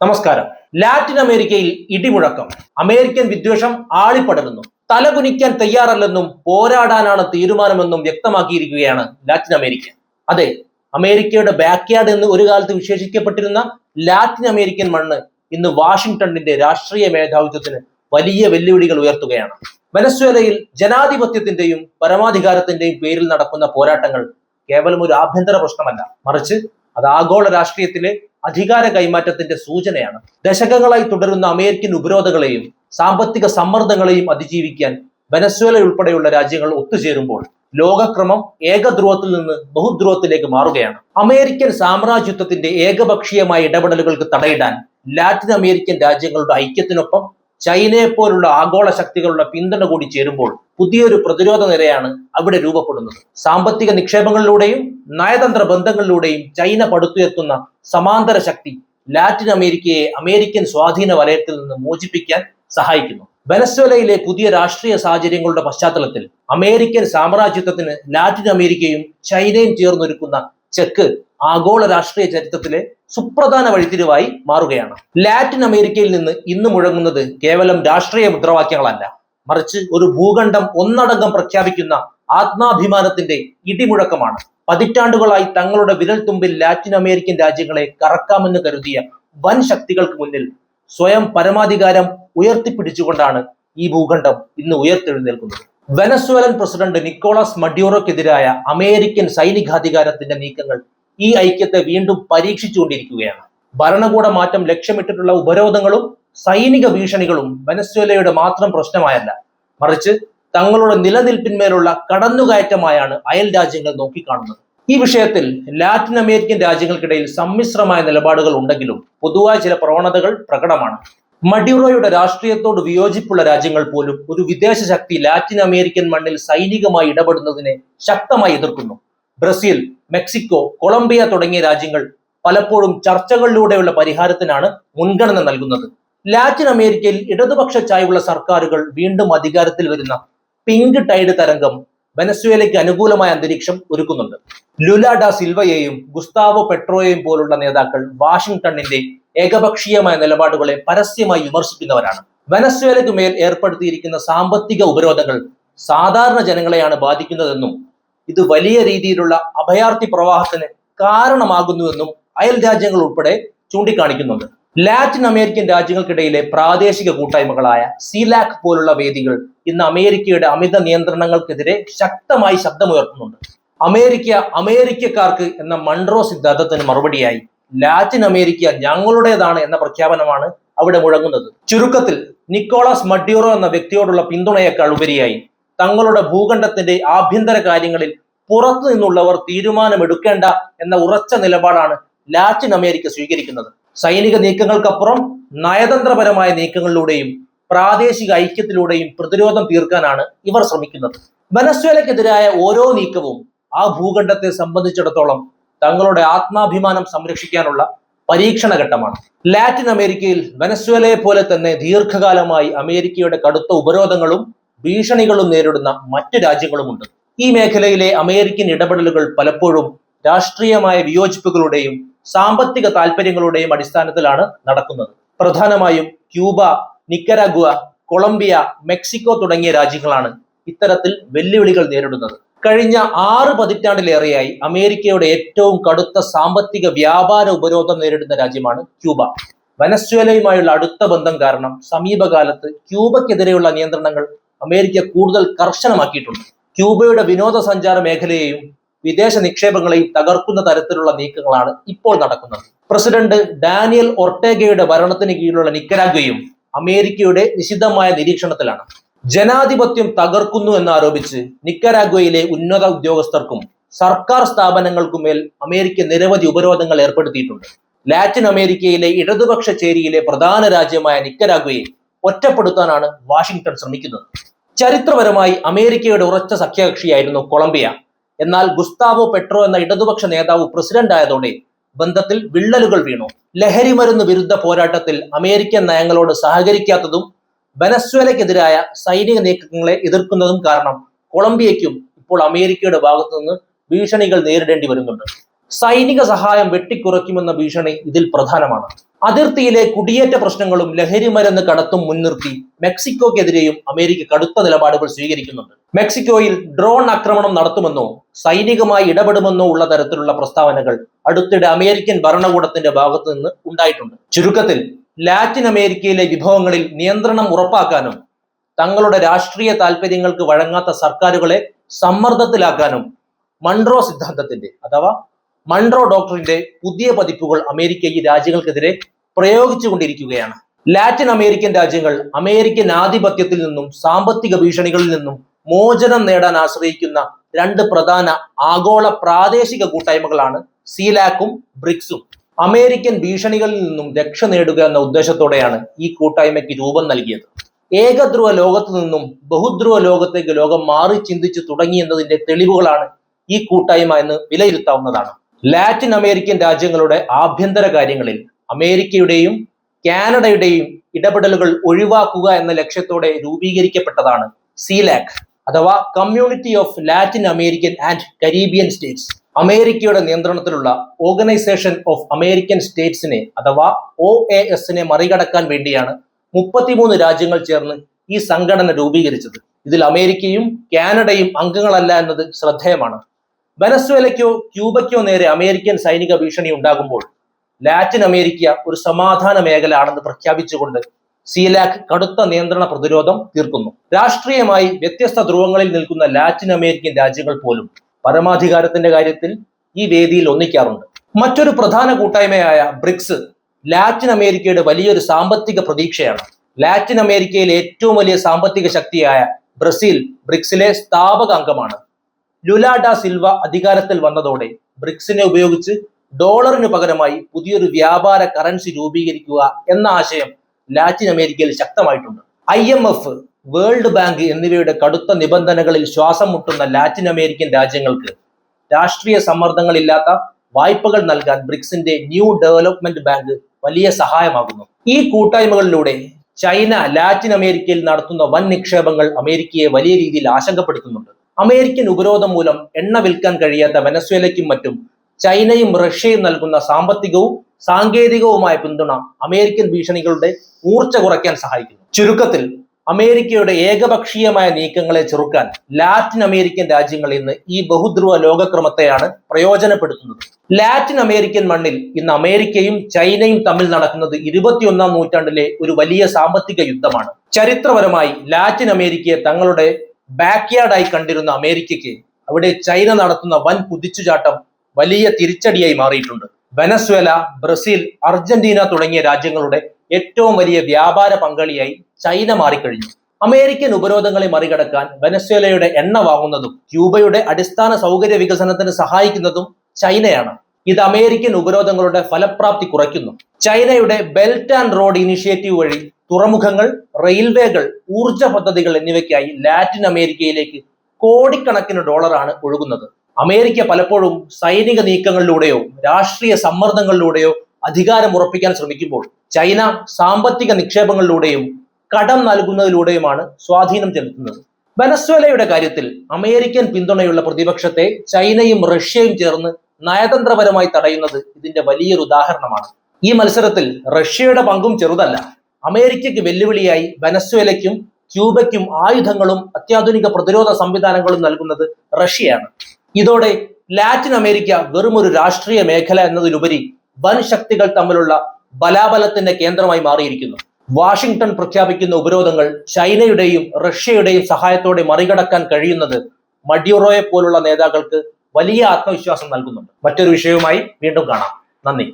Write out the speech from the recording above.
നമസ്കാരം. ലാറ്റിൻ അമേരിക്കയിൽ ഇടിമുഴക്കം. അമേരിക്കൻ വിദ്വേഷം ആളിപ്പടരുന്നു. തലകുനിക്കാൻ തയ്യാറല്ലെന്നും പോരാടാനാണ് തീരുമാനമെന്നും വ്യക്തമാക്കിയിരിക്കുകയാണ് ലാറ്റിൻ അമേരിക്ക. അതെ അമേരിക്കയുടെ ബാക്ക്യാർഡ് എന്ന് ഒരു കാലത്ത് വിശേഷിക്കപ്പെട്ടിരുന്ന ലാറ്റിൻ അമേരിക്കൻ മണ്ണ് ഇന്ന് വാഷിംഗ്ടണിന്റെ രാഷ്ട്രീയ മേധാവിത്വത്തിന് വലിയ വെല്ലുവിളികൾ ഉയർത്തുകയാണ്. വെനസ്വേലയിൽ ജനാധിപത്യത്തിന്റെയും പരമാധികാരത്തിന്റെയും പേരിൽ നടക്കുന്ന പോരാട്ടങ്ങൾ കേവലം ഒരു ആഭ്യന്തര പ്രശ്നമല്ല. മറിച്ച് അത് ആഗോള രാഷ്ട്രീയത്തിലെ അധികാര കൈമാറ്റത്തിന്റെ സൂചനയാണ്. ദശകങ്ങളായി തുടരുന്ന അമേരിക്കൻ ഉപരോധങ്ങളെയും സാമ്പത്തിക സമ്മർദ്ദങ്ങളെയും അതിജീവിക്കാൻ വെനസ്വേല ഉൾപ്പെടെയുള്ള രാജ്യങ്ങൾ ഒത്തുചേരുമ്പോൾ ലോകക്രമം ഏകധ്രുവത്തിൽ നിന്ന് ബഹുധ്രുവത്തിലേക്ക് മാറുകയാണ്. അമേരിക്കൻ സാമ്രാജ്യത്വത്തിന്റെ ഏകപക്ഷീയമായ ഇടപെടലുകൾക്ക് തടയിടാൻ ലാറ്റിൻ അമേരിക്കൻ രാജ്യങ്ങളുടെ ഐക്യത്തിനൊപ്പം ചൈനയെ പോലുള്ള ആഗോള ശക്തികളുടെ പിന്തുണ കൂടി ചേരുമ്പോൾ പുതിയൊരു പ്രതിരോധ നിരയാണ് അവിടെ രൂപപ്പെടുന്നത്. സാമ്പത്തിക നിക്ഷേപങ്ങളിലൂടെയും നയതന്ത്ര ബന്ധങ്ങളിലൂടെയും ചൈന പടുത്തുയർത്തുന്ന സമാന്തര ശക്തി ലാറ്റിൻ അമേരിക്കയെ അമേരിക്കൻ സ്വാധീന വലയത്തിൽ നിന്ന് മോചിപ്പിക്കാൻ സഹായിക്കുന്നു. വെനസ്വേലയിലെ പുതിയ രാഷ്ട്രീയ സാഹചര്യങ്ങളുടെ പശ്ചാത്തലത്തിൽ അമേരിക്കൻ സാമ്രാജ്യത്വത്തിന് ലാറ്റിൻ അമേരിക്കയും ചൈനയും ചേർന്നൊരുക്കുന്ന ചെക്ക് ആഗോള രാഷ്ട്രീയ ചരിത്രത്തിലെ സുപ്രധാന വഴിത്തിരിവായി മാറുകയാണ്. ലാറ്റിൻ അമേരിക്കയിൽ നിന്ന് ഇന്ന് മുഴങ്ങുന്നത് കേവലം രാഷ്ട്രീയ മുദ്രാവാക്യങ്ങളല്ല. മറിച്ച് ഒരു ഭൂഖണ്ഡം ഒന്നടങ്കം പ്രഖ്യാപിക്കുന്ന ആത്മാഭിമാനത്തിന്റെ ഇടിമുഴക്കമാണ്. പതിറ്റാണ്ടുകളായി തങ്ങളുടെ വിരൽത്തുമ്പിൽ ലാറ്റിൻ അമേരിക്കൻ രാജ്യങ്ങളെ കറക്കാമെന്ന് കരുതിയ വൻ ശക്തികൾക്ക് മുന്നിൽ സ്വയം പരമാധികാരം ഉയർത്തിപ്പിടിച്ചുകൊണ്ടാണ് ഈ ഭൂഖണ്ഡം ഇന്ന് ഉയർത്തെഴുന്നേൽക്കുന്നത്. വെനസ്വേലൻ പ്രസിഡന്റ് നിക്കോളാസ് മഡ്യൂറോക്കെതിരായ അമേരിക്കൻ സൈനികാധികാരത്തിന്റെ നീക്കങ്ങൾ ഈ ഐക്യത്തെ വീണ്ടും പരീക്ഷിച്ചുകൊണ്ടിരിക്കുകയാണ്. ഭരണകൂട മാറ്റം ലക്ഷ്യമിട്ടിട്ടുള്ള ഉപരോധങ്ങളും സൈനിക ഭീഷണികളും വെനസ്വേലയുടെ മാത്രം പ്രശ്നമായല്ല. മറിച്ച് തങ്ങളുടെ നിലനിൽപ്പിന്മേലുള്ള കടന്നുകയറ്റമായാണ് അയൽ രാജ്യങ്ങൾ നോക്കിക്കാണുന്നത്. ഈ വിഷയത്തിൽ ലാറ്റിൻ അമേരിക്കൻ രാജ്യങ്ങൾക്കിടയിൽ സമ്മിശ്രമായ നിലപാടുകൾ ഉണ്ടെങ്കിലും പൊതുവായ ചില പ്രവണതകൾ പ്രകടമാണ്. മഡ്യൂറോയുടെ രാഷ്ട്രീയത്തോട് വിയോജിപ്പുള്ള രാജ്യങ്ങൾ പോലും ഒരു വിദേശ ശക്തി ലാറ്റിൻ അമേരിക്കൻ മണ്ണിൽ സൈനികമായി ഇടപെടുന്നതിനെ ശക്തമായി എതിർക്കുന്നു. ബ്രസീൽ മെക്സിക്കോ കൊളംബിയ തുടങ്ങിയ രാജ്യങ്ങൾ പലപ്പോഴും ചർച്ചകളിലൂടെയുള്ള പരിഹാരത്തിനാണ് മുൻഗണന നൽകുന്നത്. ലാറ്റിൻ അമേരിക്കയിൽ ഇടതുപക്ഷ ചായ്വുള്ള സർക്കാരുകൾ വീണ്ടും അധികാരത്തിൽ വരുന്ന പിങ്ക് ടൈഡ് തരംഗം വെനസ്വേലയ്ക്ക് അനുകൂലമായ അന്തരീക്ഷം ഒരുക്കുന്നുണ്ട്. ലുല ഡാ സിൽവയെയും ഗുസ്താവോ പെട്രോയെയും പോലുള്ള നേതാക്കൾ വാഷിംഗ്ടണിന്റെ ഏകപക്ഷീയമായ നിലപാടുകളെ പരസ്യമായി വിമർശിക്കുന്നവരാണ്. വെനസ്വേലയ്ക്ക് മേൽ ഏർപ്പെടുത്തിയിരിക്കുന്ന സാമ്പത്തിക ഉപരോധങ്ങൾ സാധാരണ ജനങ്ങളെയാണ് ബാധിക്കുന്നതെന്നും ഇത് വലിയ രീതിയിലുള്ള അഭയാർത്ഥി പ്രവാഹത്തിന് കാരണമാകുന്നുവെന്നും അയൽ രാജ്യങ്ങൾ ഉൾപ്പെടെ ചൂണ്ടിക്കാണിക്കുന്നുണ്ട്. ലാറ്റിൻ അമേരിക്കൻ രാജ്യങ്ങൾക്കിടയിലെ പ്രാദേശിക കൂട്ടായ്മകളായ സിലാക് പോലുള്ള വേദികൾ ഇന്ന് അമേരിക്കയുടെ അമിത നിയന്ത്രണങ്ങൾക്കെതിരെ ശക്തമായി ശബ്ദമുയർത്തുന്നുണ്ട്. അമേരിക്ക അമേരിക്കക്കാർക്ക് എന്ന മൺട്രോ സിദ്ധാന്തത്തിന് മറുപടിയായി ലാറ്റിൻ അമേരിക്ക ഞങ്ങളുടേതാണ് എന്ന പ്രഖ്യാപനമാണ് അവിടെ മുഴങ്ങുന്നത്. ചുരുക്കത്തിൽ നിക്കോളാസ് മഡ്യൂറോ എന്ന വ്യക്തിയോടുള്ള പിന്തുണയേക്കാൾ ഉപരിയായി തങ്ങളുടെ ഭൂഖണ്ഡത്തിന്റെ ആഭ്യന്തര കാര്യങ്ങളിൽ പുറത്തു നിന്നുള്ളവർ തീരുമാനമെടുക്കേണ്ട എന്ന ഉറച്ച നിലപാടാണ് ലാറ്റിൻ അമേരിക്ക സ്വീകരിക്കുന്നത്. സൈനിക നീക്കങ്ങൾക്കപ്പുറം നയതന്ത്രപരമായ നീക്കങ്ങളിലൂടെയും പ്രാദേശിക ഐക്യത്തിലൂടെയും പ്രതിരോധം തീർക്കാനാണ് ഇവർ ശ്രമിക്കുന്നത്. വെനസ്വേലക്കെതിരായ ഓരോ നീക്കവും ആ ഭൂഖണ്ഡത്തെ സംബന്ധിച്ചിടത്തോളം തങ്ങളുടെ ആത്മാഭിമാനം സംരക്ഷിക്കാനുള്ള പരീക്ഷണ ഘട്ടമാണ്. ലാറ്റിൻ അമേരിക്കയിൽ വെനസ്വേലയെ പോലെ തന്നെ ദീർഘകാലമായി അമേരിക്കയുടെ കടുത്ത ഉപരോധങ്ങളും ഭീഷണികളും നേരിടുന്ന മറ്റ് രാജ്യങ്ങളുമുണ്ട്. ഈ മേഖലയിലെ അമേരിക്കൻ ഇടപെടലുകൾ പലപ്പോഴും രാഷ്ട്രീയമായ വിയോജിപ്പുകളുടെയും സാമ്പത്തിക താല്പര്യങ്ങളുടെയും അടിസ്ഥാനത്തിലാണ് നടക്കുന്നത്. പ്രധാനമായും ക്യൂബ നിക്കരാഗുവ കൊളംബിയ മെക്സിക്കോ തുടങ്ങിയ രാജ്യങ്ങളാണ് ഇത്തരത്തിൽ വെല്ലുവിളികൾ നേരിടുന്നത്. കഴിഞ്ഞ ആറ് പതിറ്റാണ്ടിലേറെയായി അമേരിക്കയുടെ ഏറ്റവും കടുത്ത സാമ്പത്തിക വ്യാപാര ഉപരോധം നേരിടുന്ന രാജ്യമാണ് ക്യൂബ. വെനസ്വേലയുമായുള്ള അടുത്ത ബന്ധം കാരണം സമീപകാലത്ത് ക്യൂബക്കെതിരെയുള്ള നിയന്ത്രണങ്ങൾ അമേരിക്ക കൂടുതൽ കർശനമാക്കിയിട്ടുണ്ട്. ക്യൂബയുടെ വിനോദസഞ്ചാര മേഖലയെയും വിദേശ നിക്ഷേപങ്ങളെയും തകർക്കുന്ന തരത്തിലുള്ള നീക്കങ്ങളാണ് ഇപ്പോൾ നടക്കുന്നത്. പ്രസിഡന്റ് ഡാനിയൽ ഒർട്ടേഗയുടെ ഭരണത്തിന് കീഴിലുള്ള നിക്കരാഗ്വയും അമേരിക്കയുടെ നിശിതമായ നിരീക്ഷണത്തിലാണ്. ജനാധിപത്യം തകർക്കുന്നു എന്നാരോപിച്ച് നിക്കരാഗ്വയിലെ ഉന്നത ഉദ്യോഗസ്ഥർക്കും സർക്കാർ സ്ഥാപനങ്ങൾക്കും മേൽ അമേരിക്ക നിരവധി ഉപരോധങ്ങൾ ഏർപ്പെടുത്തിയിട്ടുണ്ട്. ലാറ്റിൻ അമേരിക്കയിലെ ഇടതുപക്ഷ ചേരിയിലെ പ്രധാന രാജ്യമായ നിക്കരാഗ്വയെ ഒറ്റപ്പെടുത്താനാണ് വാഷിംഗ്ടൺ ശ്രമിക്കുന്നത്. ചരിത്രപരമായി അമേരിക്കയുടെ ഉറച്ച സഖ്യകക്ഷിയായിരുന്നു കൊളംബിയ. എന്നാൽ ഗുസ്താവോ പെട്രോ എന്ന ഇടതുപക്ഷ നേതാവ് പ്രസിഡന്റ് ആയതോടെ ബന്ധത്തിൽ വിള്ളലുകൾ വീണു. ലഹരി മരുന്ന് വിരുദ്ധ പോരാട്ടത്തിൽ അമേരിക്കൻ നയങ്ങളോട് സഹകരിക്കാത്തതും വെനസ്വേലയ്ക്കെതിരായ സൈനിക നീക്കങ്ങളെ എതിർക്കുന്നതും കാരണം കൊളംബിയയ്ക്കും ഇപ്പോൾ അമേരിക്കയുടെ ഭാഗത്തു നിന്ന് ഭീഷണികൾ നേരിടേണ്ടി വരുന്നുണ്ട്. സൈനിക സഹായം വെട്ടിക്കുറയ്ക്കുമെന്ന ഭീഷണി ഇതിൽ പ്രധാനമാണ്. അതിർത്തിയിലെ കുടിയേറ്റ പ്രശ്നങ്ങളും ലഹരിമരുന്ന് കടത്തും മുൻനിർത്തി മെക്സിക്കോക്കെതിരെയും അമേരിക്ക കടുത്ത നിലപാടുകൾ സ്വീകരിക്കുന്നുണ്ട്. മെക്സിക്കോയിൽ ഡ്രോൺ ആക്രമണം നടത്തുമെന്നോ സൈനികമായി ഇടപെടുമെന്നോ ഉള്ള തരത്തിലുള്ള പ്രസ്താവനകൾ അടുത്തിടെ അമേരിക്കൻ ഭരണകൂടത്തിന്റെ ഭാഗത്തു നിന്ന് ഉണ്ടായിട്ടുണ്ട്. ചുരുക്കത്തിൽ ലാറ്റിൻ അമേരിക്കയിലെ വിഭവങ്ങളിൽ നിയന്ത്രണം ഉറപ്പാക്കാനും തങ്ങളുടെ രാഷ്ട്രീയ താല്പര്യങ്ങൾക്ക് വഴങ്ങാത്ത സർക്കാരുകളെ സമ്മർദ്ദത്തിലാക്കാനും മൺട്രോ സിദ്ധാന്തത്തിന്റെ അഥവാ മൺട്രോ ഡോക്ടറിന്റെ പുതിയ പതിപ്പുകൾ അമേരിക്ക ഈ രാജ്യങ്ങൾക്കെതിരെ പ്രയോഗിച്ചുകൊണ്ടിരിക്കുകയാണ്. ലാറ്റിൻ അമേരിക്കൻ രാജ്യങ്ങൾ അമേരിക്കൻ ആധിപത്യത്തിൽ നിന്നും സാമ്പത്തിക ഭീഷണികളിൽ നിന്നും മോചനം നേടാൻ ആശ്രയിക്കുന്ന രണ്ട് പ്രധാന ആഗോള പ്രാദേശിക കൂട്ടായ്മകളാണ് സീലാക്കും ബ്രിക്സും. അമേരിക്കൻ ഭീഷണികളിൽ നിന്നും രക്ഷ നേടുക എന്ന ഉദ്ദേശത്തോടെയാണ് ഈ കൂട്ടായ്മയ്ക്ക് രൂപം നൽകിയത്. ഏകധ്രുവ ലോകത്തു നിന്നും ബഹുധ്രുവ ലോകത്തേക്ക് ലോകം മാറി ചിന്തിച്ചു തുടങ്ങി എന്നതിന്റെ തെളിവുകളാണ് ഈ കൂട്ടായ്മ എന്ന് വിലയിരുത്താവുന്നതാണ്. ലാറ്റിൻ അമേരിക്കൻ രാജ്യങ്ങളുടെ ആഭ്യന്തര കാര്യങ്ങളിൽ അമേരിക്കയുടെയും കാനഡയുടെയും ഇടപെടലുകൾ ഒഴിവാക്കുക എന്ന ലക്ഷ്യത്തോടെ രൂപീകരിക്കപ്പെട്ടതാണ് സിലാക് അഥവാ community of Latin American and Caribbean states. അമേരിക്കയുടെ നിയന്ത്രണത്തിലുള്ള ഓർഗനൈസേഷൻ ഓഫ് അമേരിക്കൻ സ്റ്റേറ്റ്സിനെ അഥവാ ഒ എ എസിനെ മറികടക്കാൻ വേണ്ടിയാണ് മുപ്പത്തിമൂന്ന് രാജ്യങ്ങൾ ചേർന്ന് ഈ സംഘടന രൂപീകരിച്ചത്. ഇതിൽ അമേരിക്കയും കാനഡയും അംഗങ്ങളല്ല എന്നത് ശ്രദ്ധേയമാണ്. വെനസ്വേലയ്ക്കോ ക്യൂബയ്ക്കോ നേരെ അമേരിക്കൻ സൈനിക ഭീഷണി ഉണ്ടാകുമ്പോൾ ലാറ്റിൻ അമേരിക്ക ഒരു സമാധാന മേഖല ആണെന്ന് പ്രഖ്യാപിച്ചുകൊണ്ട് സീലാക് കടുത്ത നിയന്ത്രണ പ്രതിരോധം തീർക്കുന്നു. രാഷ്ട്രീയമായി വ്യത്യസ്ത ധ്രുവങ്ങളിൽ നിൽക്കുന്ന ലാറ്റിൻ അമേരിക്കൻ രാജ്യങ്ങൾ പോലും പരമാധികാരത്തിന്റെ കാര്യത്തിൽ ഈ വേദിയിൽ ഒന്നിക്കാറുണ്ട്. മറ്റൊരു പ്രധാന കൂട്ടായ്മയായ ബ്രിക്സ് ലാറ്റിൻ അമേരിക്കയുടെ വലിയൊരു സാമ്പത്തിക പ്രതീക്ഷയാണ്. ലാറ്റിൻ അമേരിക്കയിലെ ഏറ്റവും വലിയ സാമ്പത്തിക ശക്തിയായ ബ്രസീൽ ബ്രിക്സിലെ സ്ഥാപക അംഗമാണ്. ലുല ഡാ സിൽവ അധികാരത്തിൽ വന്നതോടെ ബ്രിക്സിനെ ഉപയോഗിച്ച് ഡോളറിന് പകരമായി പുതിയൊരു വ്യാപാര കറൻസി രൂപീകരിക്കുക എന്ന ആശയം ലാറ്റിൻ അമേരിക്കയിൽ ശക്തമായിട്ടുണ്ട്. I M F World Bank എന്നിവയുടെ കടുത്ത നിബന്ധനകളിൽ ശ്വാസം മുട്ടുന്ന ലാറ്റിൻ അമേരിക്കൻ രാജ്യങ്ങൾക്ക് രാഷ്ട്രീയ സമ്മർദ്ദങ്ങളില്ലാത്ത വായ്പകൾ നൽകാൻ ബ്രിക്സിന്റെ ന്യൂ ഡെവലപ്മെന്റ് ബാങ്ക് വലിയ സഹായമാകുന്നു. ഈ കൂട്ടായ്മകളിലൂടെ ചൈന ലാറ്റിൻ അമേരിക്കയിൽ നടത്തുന്ന വൻ നിക്ഷേപങ്ങൾ അമേരിക്കയെ വലിയ രീതിയിൽ ആശങ്കപ്പെടുത്തുന്നുണ്ട്. അമേരിക്കൻ ഉപരോധം മൂലം എണ്ണ വിൽക്കാൻ കഴിയാത്ത വെനസ്വേലയ്ക്കും മറ്റും ചൈനയും റഷ്യയും നൽകുന്ന സാമ്പത്തികവും സാങ്കേതികവുമായ പിന്തുണ അമേരിക്കൻ ഭീഷണികളുടെ മൂർച്ച കുറയ്ക്കാൻ സഹായിക്കുന്നു. ചുരുക്കത്തിൽ അമേരിക്കയുടെ ഏകപക്ഷീയമായ നീക്കങ്ങളെ ചെറുക്കാൻ ലാറ്റിൻ അമേരിക്കൻ രാജ്യങ്ങൾ ഇന്ന് ഈ ബഹുധ്രുവ ലോകക്രമത്തെയാണ് പ്രയോജനപ്പെടുത്തുന്നത്. ലാറ്റിൻ അമേരിക്കൻ മണ്ണിൽ ഇന്ന് അമേരിക്കയും ചൈനയും തമ്മിൽ നടക്കുന്നത് ഇരുപത്തിയൊന്നാം നൂറ്റാണ്ടിലെ ഒരു വലിയ സാമ്പത്തിക യുദ്ധമാണ്. ചരിത്രപരമായി ലാറ്റിൻ അമേരിക്കയെ തങ്ങളുടെ ബാക്ക്യാർഡായി കണ്ടിരുന്ന അമേരിക്കയ്ക്ക് അവിടെ ചൈന നടത്തുന്ന വൻ കുതിച്ചുചാട്ടം വലിയ തിരിച്ചടിയായി മാറിയിട്ടുണ്ട്. വെനസ്വേല ബ്രസീൽ അർജന്റീന തുടങ്ങിയ രാജ്യങ്ങളുടെ ഏറ്റവും വലിയ വ്യാപാര പങ്കാളിയായി ചൈന മാറിക്കഴിഞ്ഞു. അമേരിക്കൻ ഉപരോധങ്ങളെ മറികടക്കാൻ വെനസ്വേലയുടെ എണ്ണ വാങ്ങുന്നതും ക്യൂബയുടെ അടിസ്ഥാന സൗകര്യ വികസനത്തിന് സഹായിക്കുന്നതും ചൈനയാണ്. ഇത് അമേരിക്കൻ ഉപരോധങ്ങളുടെ ഫലപ്രാപ്തി കുറയ്ക്കുന്നു. ചൈനയുടെ ബെൽറ്റ് ആൻഡ് റോഡ് ഇനിഷ്യേറ്റീവ് വഴി തുറമുഖങ്ങൾ റെയിൽവേകൾ ഊർജ പദ്ധതികൾ എന്നിവയ്ക്കായി ലാറ്റിൻ അമേരിക്കയിലേക്ക് കോടിക്കണക്കിന് ഡോളറാണ് ഒഴുകുന്നത്. അമേരിക്ക പലപ്പോഴും സൈനിക നീക്കങ്ങളിലൂടെയോ രാഷ്ട്രീയ സമ്മർദ്ദങ്ങളിലൂടെയോ അധികാരം ഉറപ്പിക്കാൻ ശ്രമിക്കുമ്പോൾ ചൈന സാമ്പത്തിക നിക്ഷേപങ്ങളിലൂടെയും കടം നൽകുന്നതിലൂടെയുമാണ് സ്വാധീനം ചെലുത്തുന്നത്. വെനസ്വേലയുടെ കാര്യത്തിൽ അമേരിക്കൻ പിന്തുണയുള്ള പ്രതിപക്ഷത്തെ ചൈനയും റഷ്യയും ചേർന്ന് നയതന്ത്രപരമായി തടയുന്നത് ഇതിന്റെ വലിയൊരു ഉദാഹരണമാണ്. ഈ മത്സരത്തിൽ റഷ്യയുടെ പങ്കും ചെറുതല്ല അമേരിക്കയ്ക്ക് വെല്ലുവിളിയായി വെനസ്വേലയ്ക്കും ക്യൂബയ്ക്കും ആയുധങ്ങളും അത്യാധുനിക പ്രതിരോധ സംവിധാനങ്ങളും നൽകുന്നത് റഷ്യയാണ്. ഇതോടെ ലാറ്റിൻ അമേരിക്ക വെറും ഒരു രാഷ്ട്രീയ മേഖല എന്നതിലുപരി വൻ ശക്തികൾ തമ്മിലുള്ള ബലാബലത്തിന്റെ കേന്ദ്രമായി മാറിയിരിക്കുന്നു. വാഷിംഗ്ടൺ പ്രഖ്യാപിക്കുന്ന ഉപരോധങ്ങൾ ചൈനയുടെയും റഷ്യയുടെയും സഹായത്തോടെ മറികടക്കാൻ കഴിയുന്നത് മഡ്യൂറോയെ പോലുള്ള നേതാക്കൾക്ക് വലിയ ആത്മവിശ്വാസം നൽകുന്നുണ്ട്. മറ്റൊരു വിഷയവുമായി വീണ്ടും കാണാം. നന്ദി.